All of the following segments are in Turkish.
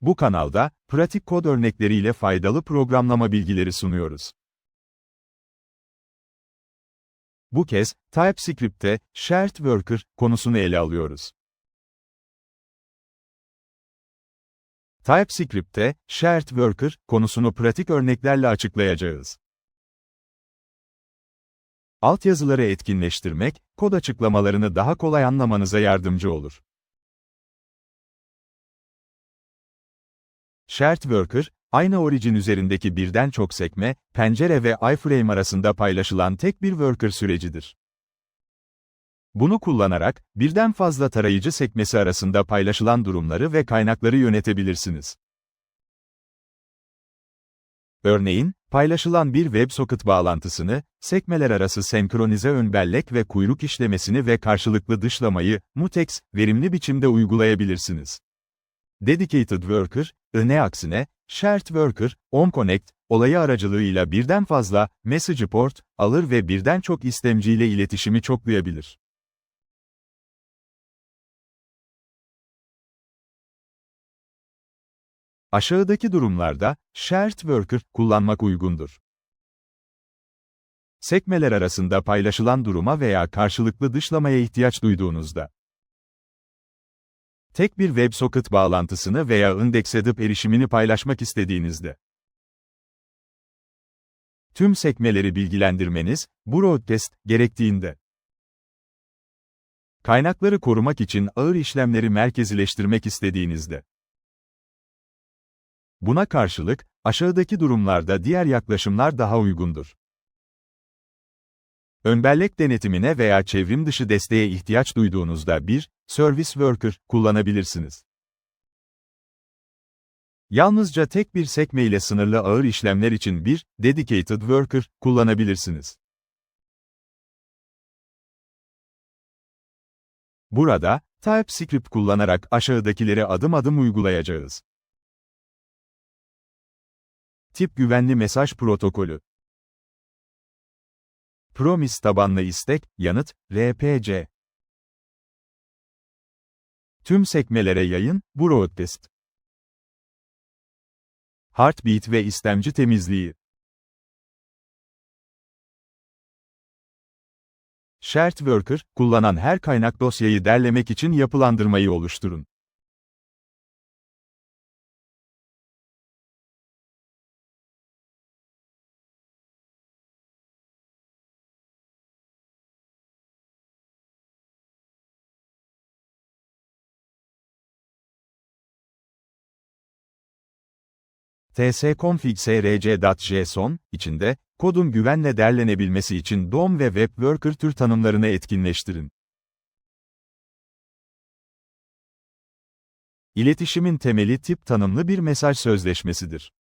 Bu kanalda, pratik kod örnekleriyle faydalı programlama bilgileri sunuyoruz. Bu kez, TypeScript'te, Shared Worker konusunu ele alıyoruz. TypeScript'te, Shared Worker konusunu pratik örneklerle açıklayacağız. Altyazıları etkinleştirmek, kod açıklamalarını daha kolay anlamanıza yardımcı olur. Shared Worker, aynı origin üzerindeki birden çok sekme, pencere ve iframe arasında paylaşılan tek bir worker sürecidir. Bunu kullanarak, birden fazla tarayıcı sekmesi arasında paylaşılan durumları ve kaynakları yönetebilirsiniz. Örneğin, paylaşılan bir WebSocket bağlantısını, sekmeler arası senkronize ön bellek ve kuyruk işlemesini ve karşılıklı dışlamayı, mutex, verimli biçimde uygulayabilirsiniz. Dedicated Worker, öne aksine, Shared Worker, OnConnect, olayı aracılığıyla birden fazla, message port, alır ve birden çok istemciyle iletişimi çoklayabilir. Aşağıdaki durumlarda, Shared Worker kullanmak uygundur. Sekmeler arasında paylaşılan duruma veya karşılıklı dışlamaya ihtiyaç duyduğunuzda. Tek bir WebSocket bağlantısını veya indeks edip erişimini paylaşmak istediğinizde. Tüm sekmeleri bilgilendirmeniz, broadcast, gerektiğinde. Kaynakları korumak için ağır işlemleri merkezileştirmek istediğinizde. Buna karşılık, aşağıdaki durumlarda diğer yaklaşımlar daha uygundur. Önbellek denetimine veya çevrim dışı desteğe ihtiyaç duyduğunuzda bir, Service Worker kullanabilirsiniz. Yalnızca tek bir sekme ile sınırlı ağır işlemler için bir, Dedicated Worker kullanabilirsiniz. Burada, TypeScript kullanarak aşağıdakileri adım adım uygulayacağız. Tip güvenli mesaj protokolü. Promise tabanlı istek, yanıt, RPC. Tüm sekmelere yayın, broadcast. Heartbeat ve istemci temizliği. Shared Worker, kullanan her kaynak dosyayı derlemek için yapılandırmayı oluşturun. tsconfig.src.json, içinde, kodun güvenle derlenebilmesi için DOM ve Web Worker tür tanımlarını etkinleştirin. İletişimin temeli tip tanımlı bir mesaj sözleşmesidir.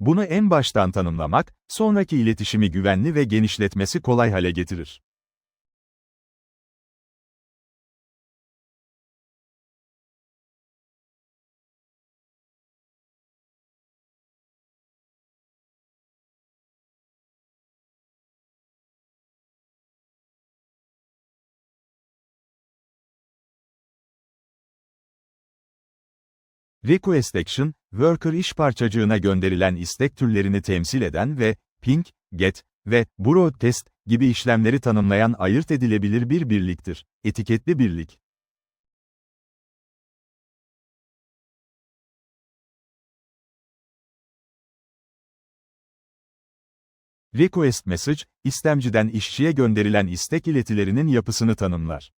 Bunu en baştan tanımlamak, sonraki iletişimi güvenli ve genişletmesi kolay hale getirir. Request Action, Worker iş parçacığına gönderilen istek türlerini temsil eden ve ping, get ve broadcast gibi işlemleri tanımlayan ayırt edilebilir bir birliktir. Etiketli birlik. Request Message, istemciden işçiye gönderilen istek iletilerinin yapısını tanımlar.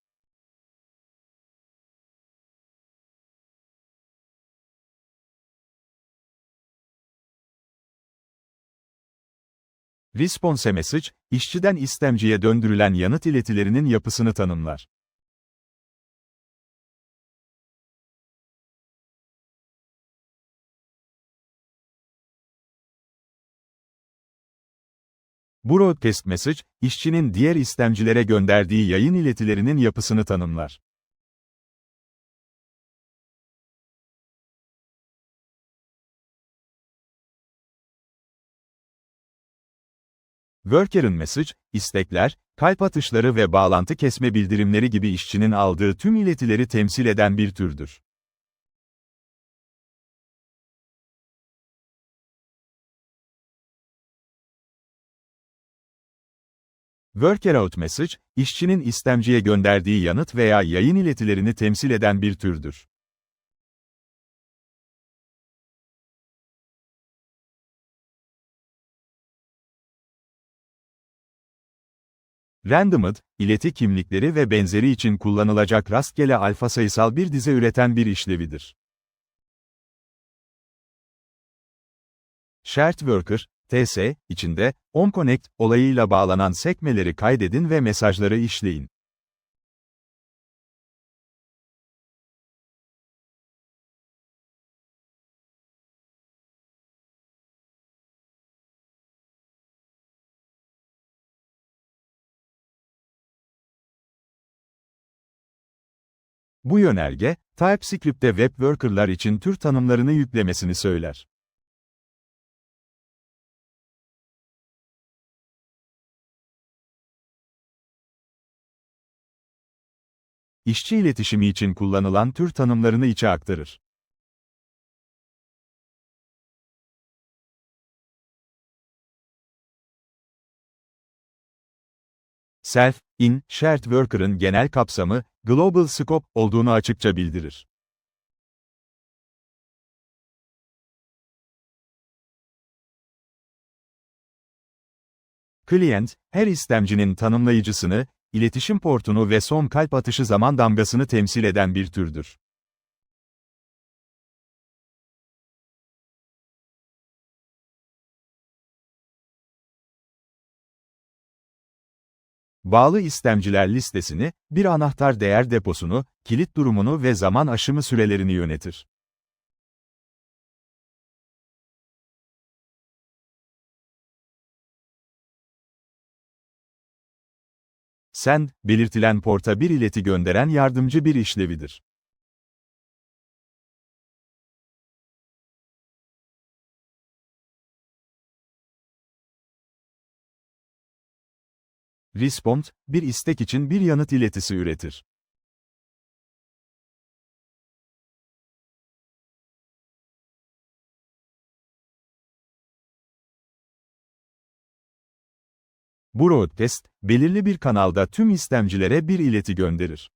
Response message, işçiden istemciye döndürülen yanıt iletilerinin yapısını tanımlar. Broadcast message, işçinin diğer istemcilere gönderdiği yayın iletilerinin yapısını tanımlar. Worker'ın mesaj, istekler, kalp atışları ve bağlantı kesme bildirimleri gibi işçinin aldığı tüm iletileri temsil eden bir türdür. Workout message, işçinin istemciye gönderdiği yanıt veya yayın iletilerini temsil eden bir türdür. Randomed, ileti kimlikleri ve benzeri için kullanılacak rastgele alfa sayısal bir dize üreten bir işlevidir. Shared Worker, TS, içinde, OnConnect olayıyla bağlanan sekmeleri kaydedin ve mesajları işleyin. Bu yönerge, TypeScript'te web worker'lar için tür tanımlarını yüklemesini söyler. İşçi iletişimi için kullanılan tür tanımlarını içe aktarır. Self, in, shared worker'ın genel kapsamı, global scope olduğunu açıkça bildirir. Client, her istemcinin tanımlayıcısını, iletişim portunu ve son kalp atışı zaman damgasını temsil eden bir türdür. Bağlı istemciler listesini, bir anahtar değer deposunu, kilit durumunu ve zaman aşımı sürelerini yönetir. Send, belirtilen porta bir ileti gönderen yardımcı bir işlevidir. Respond, bir istek için bir yanıt iletisi üretir. Broadcast, belirli bir kanalda tüm istemcilere bir ileti gönderir.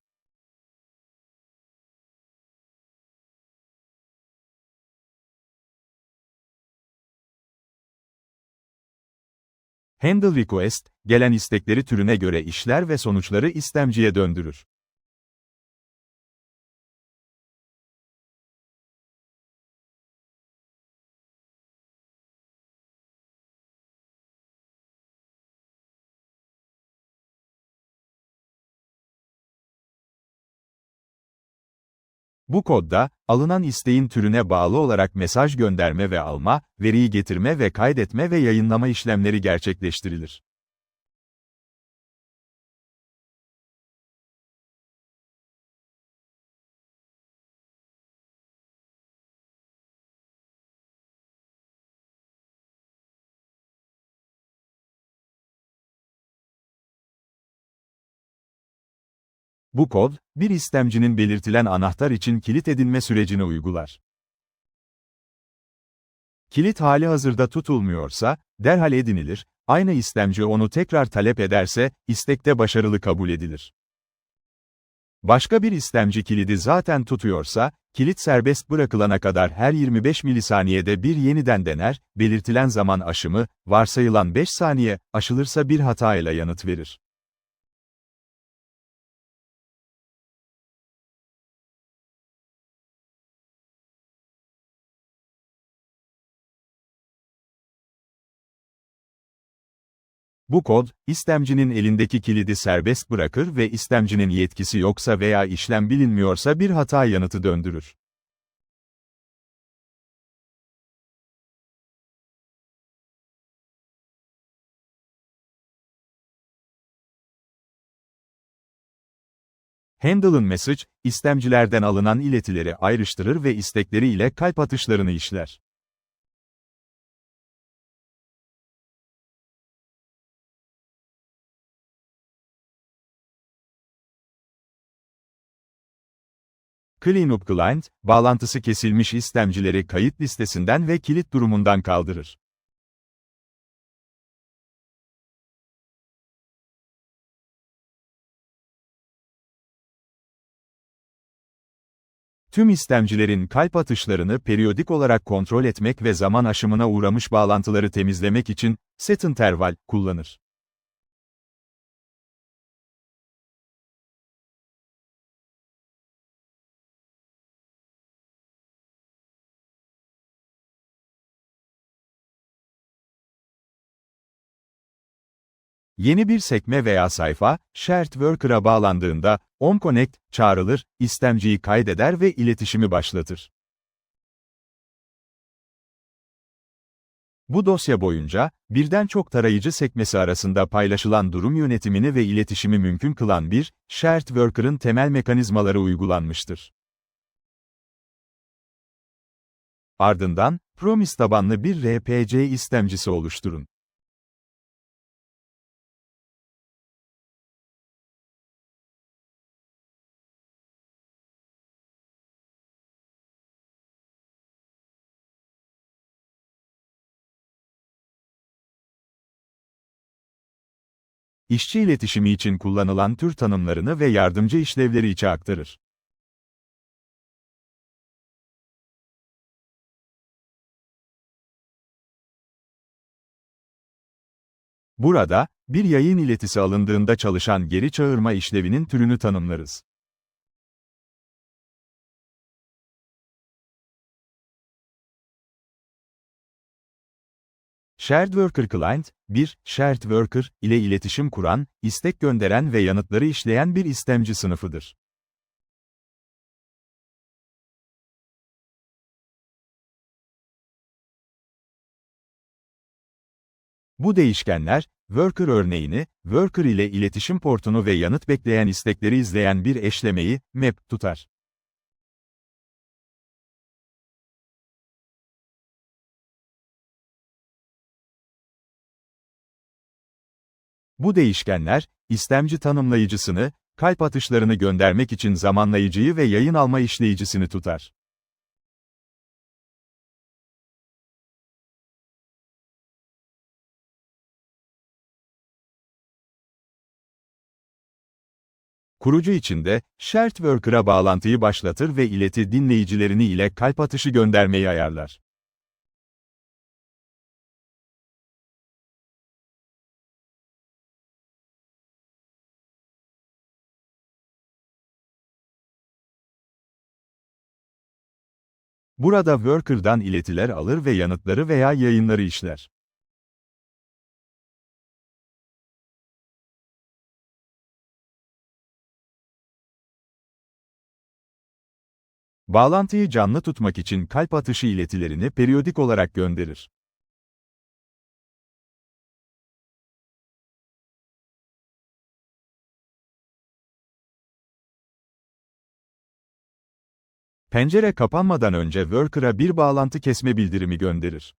Handle request, gelen istekleri türüne göre işler ve sonuçları istemciye döndürür. Bu kodda, alınan isteğin türüne bağlı olarak mesaj gönderme ve alma, veriyi getirme ve kaydetme ve yayınlama işlemleri gerçekleştirilir. Bu kod, bir istemcinin belirtilen anahtar için kilit edinme sürecini uygular. Kilit hali hazırda tutulmuyorsa, derhal edinilir, aynı istemci onu tekrar talep ederse, istekte başarılı kabul edilir. Başka bir istemci kilidi zaten tutuyorsa, kilit serbest bırakılana kadar her 25 milisaniyede bir yeniden dener, belirtilen zaman aşımı, varsayılan 5 saniye, aşılırsa bir hatayla yanıt verir. Bu kod, istemcinin elindeki kilidi serbest bırakır ve istemcinin yetkisi yoksa veya işlem bilinmiyorsa bir hata yanıtı döndürür. Handle'ın message, istemcilerden alınan iletileri ayrıştırır ve istekleri ile kalp atışlarını işler. Cleanup Client, bağlantısı kesilmiş istemcileri kayıt listesinden ve kilit durumundan kaldırır. Tüm istemcilerin kalp atışlarını periyodik olarak kontrol etmek ve zaman aşımına uğramış bağlantıları temizlemek için Settinterval kullanır. Yeni bir sekme veya sayfa, Shared Worker'a bağlandığında, OnConnect çağrılır, istemciyi kaydeder ve iletişimi başlatır. Bu dosya boyunca, birden çok tarayıcı sekmesi arasında paylaşılan durum yönetimini ve iletişimi mümkün kılan bir, Shared Worker'ın temel mekanizmaları uygulanmıştır. Ardından, Promise tabanlı bir RPC istemcisi oluşturun. İşçi iletişimi için kullanılan tür tanımlarını ve yardımcı işlevleri içe aktarır. Burada, bir yayın iletisi alındığında çalışan geri çağırma işlevinin türünü tanımlarız. Shared Worker Client, bir Shared Worker ile iletişim kuran, istek gönderen ve yanıtları işleyen bir istemci sınıfıdır. Bu değişkenler, worker örneğini, worker ile iletişim portunu ve yanıt bekleyen istekleri izleyen bir eşlemeyi, map tutar. Bu değişkenler, istemci tanımlayıcısını, kalp atışlarını göndermek için zamanlayıcıyı ve yayın alma işleyicisini tutar. Kurucu içinde, Shared Worker'a bağlantıyı başlatır ve ileti dinleyicilerini ile kalp atışı göndermeyi ayarlar. Burada worker'dan iletiler alır ve yanıtları veya yayınları işler. Bağlantıyı canlı tutmak için kalp atışı iletilerini periyodik olarak gönderir. Pencere kapanmadan önce worker'a bir bağlantı kesme bildirimi gönderir.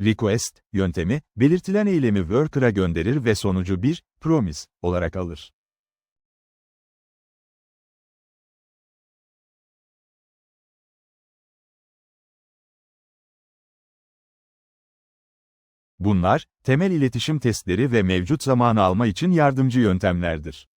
Request yöntemi, belirtilen eylemi worker'a gönderir ve sonucu bir promise olarak alır. Bunlar, temel iletişim testleri ve mevcut zamanı alma için yardımcı yöntemlerdir.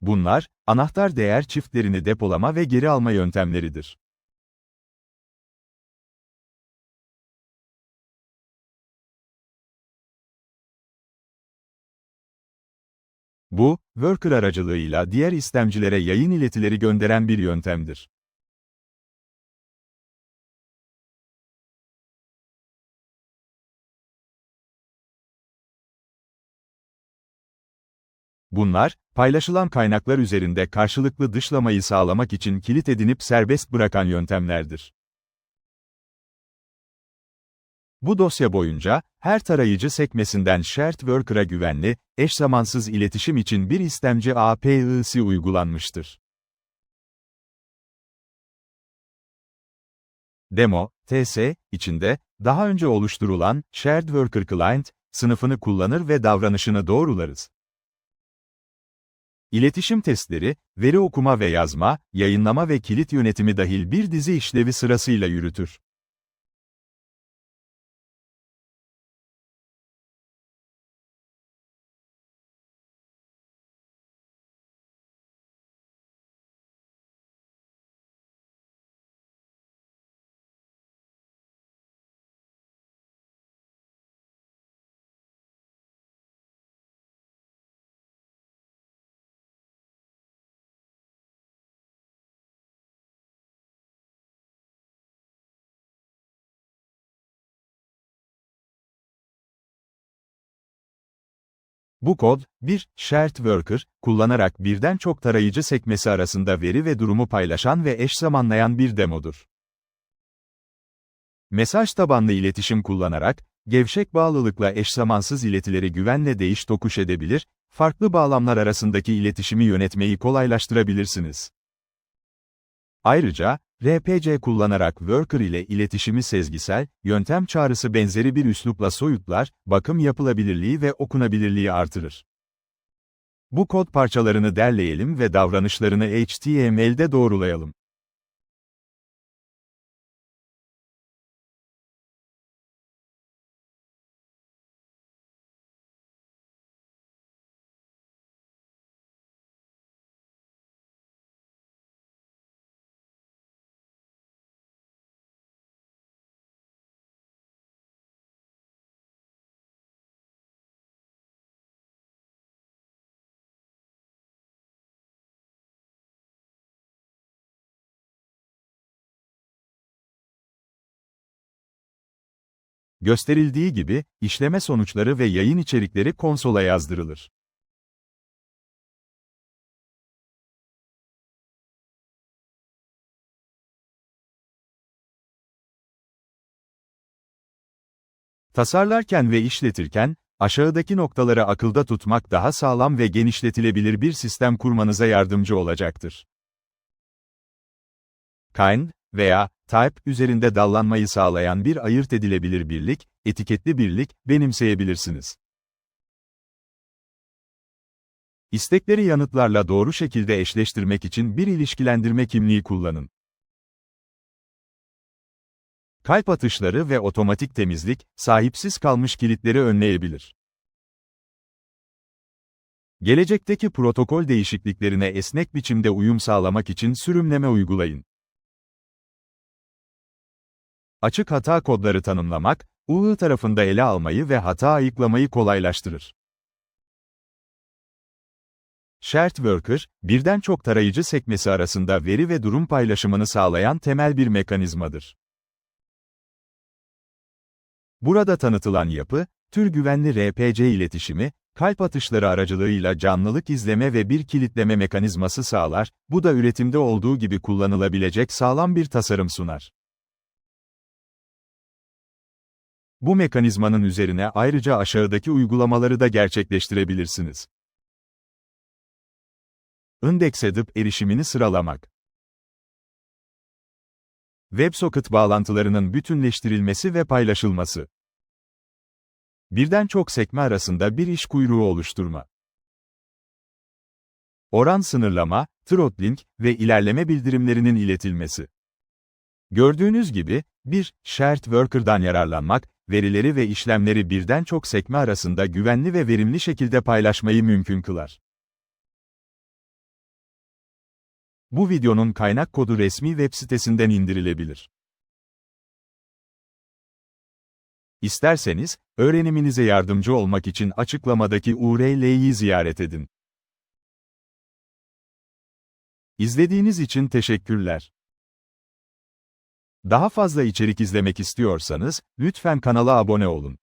Bunlar, anahtar değer çiftlerini depolama ve geri alma yöntemleridir. Bu, worker aracılığıyla diğer istemcilere yayın iletileri gönderen bir yöntemdir. Bunlar, paylaşılan kaynaklar üzerinde karşılıklı dışlamayı sağlamak için kilit edinip serbest bırakan yöntemlerdir. Bu dosya boyunca, her tarayıcı sekmesinden Shared Worker'a güvenli, eş zamansız iletişim için bir istemci API'si uygulanmıştır. Demo, TS, içinde, daha önce oluşturulan, Shared Worker Client, sınıfını kullanır ve davranışını doğrularız. İletişim testleri, veri okuma ve yazma, yayınlama ve kilit yönetimi dahil bir dizi işlevi sırasıyla yürütür. Bu kod, bir shared worker kullanarak birden çok tarayıcı sekmesi arasında veri ve durumu paylaşan ve eş zamanlayan bir demodur. Mesaj tabanlı iletişim kullanarak, gevşek bağlılıkla eşzamansız iletileri güvenle değiş tokuş edebilir, farklı bağlamlar arasındaki iletişimi yönetmeyi kolaylaştırabilirsiniz. Ayrıca, RPC kullanarak Worker ile iletişimi sezgisel, yöntem çağrısı benzeri bir üslupla soyutlar, bakım yapılabilirliği ve okunabilirliği artırır. Bu kod parçalarını derleyelim ve davranışlarını HTML'de doğrulayalım. Gösterildiği gibi, işleme sonuçları ve yayın içerikleri konsola yazdırılır. Tasarlarken ve işletirken, aşağıdaki noktaları akılda tutmak daha sağlam ve genişletilebilir bir sistem kurmanıza yardımcı olacaktır. Kind veya type üzerinde dallanmayı sağlayan bir ayırt edilebilir birlik, etiketli birlik benimseyebilirsiniz. İstekleri yanıtlarla doğru şekilde eşleştirmek için bir ilişkilendirme kimliği kullanın. Kalp atışları ve otomatik temizlik, sahipsiz kalmış kilitleri önleyebilir. Gelecekteki protokol değişikliklerine esnek biçimde uyum sağlamak için sürümleme uygulayın. Açık hata kodları tanımlamak, UI tarafında ele almayı ve hata ayıklamayı kolaylaştırır. Shared Worker, birden çok tarayıcı sekmesi arasında veri ve durum paylaşımını sağlayan temel bir mekanizmadır. Burada tanıtılan yapı, tür güvenli RPC iletişimi, kalp atışları aracılığıyla canlılık izleme ve bir kilitleme mekanizması sağlar, bu da üretimde olduğu gibi kullanılabilecek sağlam bir tasarım sunar. Bu mekanizmanın üzerine ayrıca aşağıdaki uygulamaları da gerçekleştirebilirsiniz. Index edip erişimini sıralamak. WebSocket bağlantılarının bütünleştirilmesi ve paylaşılması. Birden çok sekme arasında bir iş kuyruğu oluşturma. Oran sınırlama, throttling ve ilerleme bildirimlerinin iletilmesi. Gördüğünüz gibi, bir shared worker'dan yararlanmak, verileri ve işlemleri birden çok sekme arasında güvenli ve verimli şekilde paylaşmayı mümkün kılar. Bu videonun kaynak kodu resmi web sitesinden indirilebilir. İsterseniz, öğreniminize yardımcı olmak için açıklamadaki URL'yi ziyaret edin. İzlediğiniz için teşekkürler. Daha fazla içerik izlemek istiyorsanız, lütfen kanala abone olun.